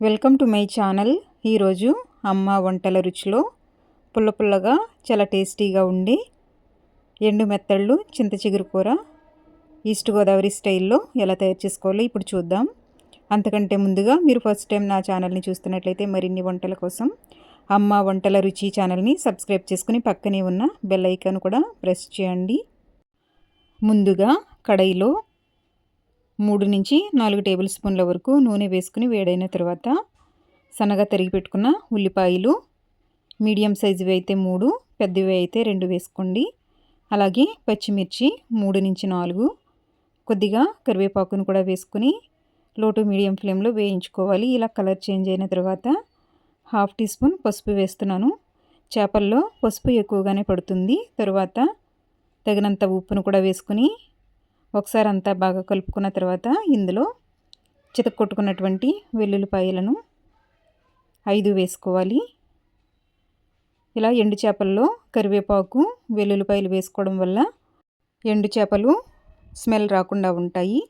Welcome to my channel. ఈరోజు అమ్మ వంటల రుచిలో పుల్ల పుల్లగా చాలా టేస్టీగా ఉండి ఎండు మెత్తళ్ళు చింత చిగురు కూర ఈస్ట్ గోదావరి స్టైల్లో ఎలా తయారు చేసుకోవాలో ఇప్పుడు చూద్దాం. అంతకంటే ముందుగా మీరు ఫస్ట్ టైం నా ఛానల్ని చూస్తున్నట్లయితే మరిన్ని వంటల కోసం అమ్మ వంటల రుచి ఛానల్ని సబ్స్క్రైబ్ చేసుకుని పక్కనే ఉన్న బెల్ ఐకాన్ కూడా ప్రెస్ చేయండి. ముందుగా కడాయిలో మూడు నుంచి నాలుగు టేబుల్ స్పూన్ల వరకు నూనె వేసుకుని వేడైన తర్వాత సన్నగా తరిగి పెట్టుకున్న ఉల్లిపాయలు మీడియం సైజువి అయితే మూడు పెద్దవి అయితే రెండు వేసుకోండి. అలాగే పచ్చిమిర్చి మూడు నుంచి నాలుగు కొద్దిగా కరివేపాకును కూడా వేసుకుని లోటు మీడియం ఫ్లేమ్లో వేయించుకోవాలి. ఇలా కలర్ చేంజ్ అయిన తర్వాత హాఫ్ టీ స్పూన్ పసుపు వేస్తున్నాను. చేపల్లో పసుపు ఎక్కువగానే పడుతుంది. తర్వాత తగినంత ఉప్పును కూడా వేసుకుని ఒకసారి అంతా బాగా కలుపుకున్న తర్వాత ఇందులో చితక్కొట్టుకున్నటువంటి వెల్లుల్లిపాయలను ఐదు వేసుకోవాలి. ఇలా ఎండు చేపల్లో కరివేపాకు వెల్లుల్లిపాయలు వేసుకోవడం వల్ల ఎండు చేపలు స్మెల్ రాకుండా ఉంటాయి.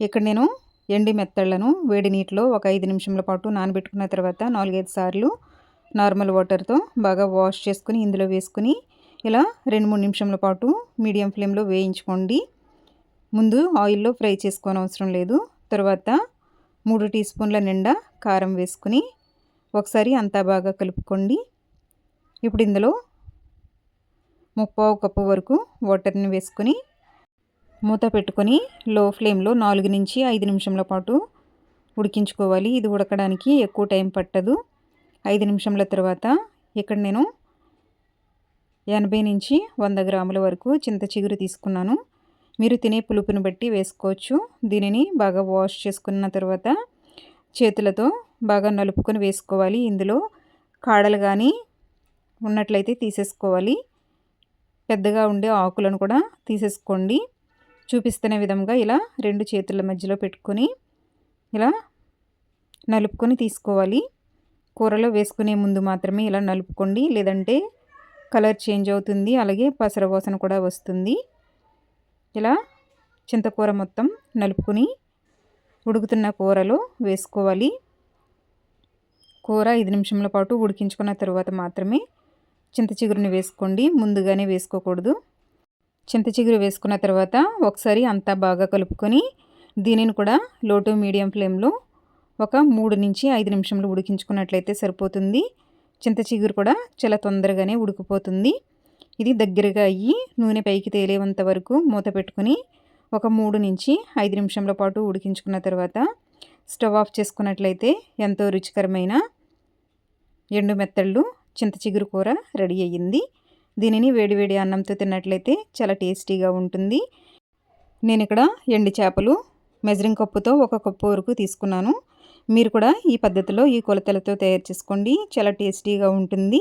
ఇక్కడ నేను ఎండి మెత్తళ్ళను వేడి నీటిలో ఒక ఐదు నిమిషంల పాటు నానబెట్టుకున్న తర్వాత నాలుగైదు సార్లు నార్మల్ వాటర్తో బాగా వాష్ చేసుకుని ఇందులో వేసుకుని ఇలా రెండు మూడు నిమిషంల పాటు మీడియం ఫ్లేమ్లో వేయించుకోండి. ముందు ఆయిల్లో ఫ్రై చేసుకోని అవసరం లేదు. తర్వాత మూడు టీ స్పూన్ల నిండా కారం వేసుకుని ఒకసారి అంతా బాగా కలుపుకోండి. ఇప్పుడు ఇందులో ముప్పావు కప్పు వరకు వాటర్ని వేసుకొని మూత పెట్టుకొని లో ఫ్లేమ్లో నాలుగు నుంచి ఐదు నిమిషంల పాటు ఉడికించుకోవాలి. ఇది ఉడకడానికి ఎక్కువ టైం పట్టదు. ఐదు నిమిషంల తర్వాత ఇక్కడ నేను ఎనభై నుంచి వంద గ్రాముల వరకు చింత చిగురు తీసుకున్నాను. మీరు తినే పులుపుని బట్టి వేసుకోవచ్చు. దీనిని బాగా వాష్ చేసుకున్న తర్వాత చేతులతో బాగా నలుపుకొని వేసుకోవాలి. ఇందులో కాడలు కానీ ఉన్నట్లయితే తీసేసుకోవాలి. పెద్దగా ఉండే ఆకులను కూడా తీసేసుకోండి. చూపిస్తున్న విధంగా ఇలా రెండు చేతుల మధ్యలో పెట్టుకొని ఇలా నలుపుకొని తీసుకోవాలి. కూరలో వేసుకునే ముందు మాత్రమే ఇలా నలుపుకోండి. లేదంటే కలర్ చేంజ్ అవుతుంది. అలాగే పసర వాసన కూడా వస్తుంది. ఇలా చింతకూర మొత్తం నలుపుకుని ఉడుకుతున్న కూరలో వేసుకోవాలి. కూర ఐదు నిమిషంల పాటు ఉడికించుకున్న తర్వాత మాత్రమే చింత చిగురుని వేసుకోండి. ముందుగానే వేసుకోకూడదు. చింత చిగురు వేసుకున్న తర్వాత ఒకసారి అంతా బాగా కలుపుకొని దీనిని కూడా లో టు మీడియం ఫ్లేమ్లో ఒక మూడు నుంచి ఐదు నిమిషంలో ఉడికించుకున్నట్లయితే సరిపోతుంది. చింత చిగురు కూడా చాలా తొందరగానే ఉడికిపోతుంది. ఇది దగ్గరగా అయ్యి నూనె పైకి తేలేంత వరకు మూత పెట్టుకుని ఒక మూడు నుంచి ఐదు నిమిషంల పాటు ఉడికించుకున్న తర్వాత స్టవ్ ఆఫ్ చేసుకున్నట్లయితే ఎంతో రుచికరమైన ఎండు మెత్తళ్ళు చింత చిగురు కూర రెడీ అయ్యింది. దీనిని వేడివేడి అన్నంతో తిన్నట్లయితే చాలా టేస్టీగా ఉంటుంది. నేను ఇక్కడ ఎండు చేపలు మెజరింగ్ కప్పుతో ఒక కప్పు వరకు తీసుకున్నాను. మీరు కూడా ఈ పద్ధతిలో ఈ కొలతలతో తయారు చేసుకోండి. చాలా టేస్టీగా ఉంటుంది.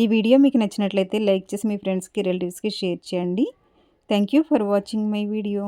ఈ వీడియో మీకు నచ్చినట్లయితే లైక్ చేసి మీ ఫ్రెండ్స్కి రిలేటివ్స్కి షేర్ చేయండి. Thank you for watching my video.